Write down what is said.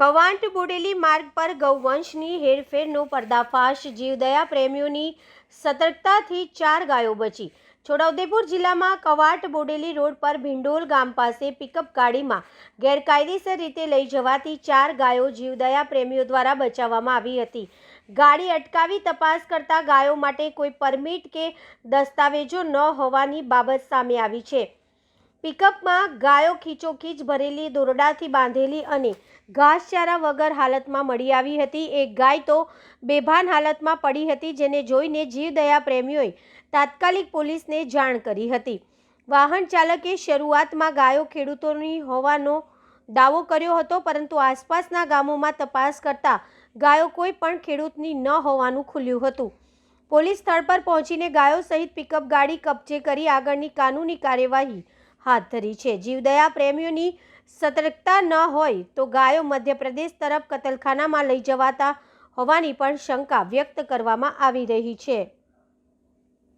કવાંટ બોડેલી માર્ગ પર ગૌવંશની હેરફેરનો પર્દાફાશ. જીવદયા પ્રેમીઓની સતર્કતાથી ચાર ગાયો બચી. છોટાઉદેપુર જિલ્લામાં કવાટ બોડેલી રોડ પર ભિંડોલ ગામ પાસે પિકઅપ ગાડીમાં ગેરકાયદેસર રીતે લઈ જવાતી ચાર ગાયો જીવદયા પ્રેમીઓ દ્વારા બચાવવામાં આવી હતી. ગાડી અટકાવી તપાસ કરતા ગાયો માટે કોઈ પરમિટ કે દસ્તાવેજો ન હોવાની બાબત સામે આવી છે. પિકઅપમાં ગાયો ખીચોખીચ ભરેલી, દોરડાથી બાંધેલી અને ઘાસચારા વગર હાલતમાં મળી આવી હતી. એક ગાય તો બેભાન હાલતમાં પડી હતી, જેને જોઈને જીવદયા પ્રેમીઓએ તાત્કાલિક પોલીસને જાણ કરી હતી. વાહન ચાલકે શરૂઆતમાં ગાયો ખેડૂતોની હોવાનો દાવો કર્યો હતો, પરંતુ આસપાસના ગામોમાં તપાસ કરતા ગાયો કોઈ પણ ખેડૂતની ન હોવાનું ખુલ્યું હતું. પોલીસ સ્થળ પર પહોંચીને ગાયો સહિત પિકઅપ ગાડી કબજે કરી આગળની કાનૂની કાર્યવાહી હાથ ધરી છે. જીવદયા પ્રેમીઓની સતર્કતા ન હોય તો ગાયો મધ્યપ્રદેશ તરફ કતલખાનામાં લઈ જવાતા હોવાની પણ શંકા વ્યક્ત કરવામાં આવી રહી છે.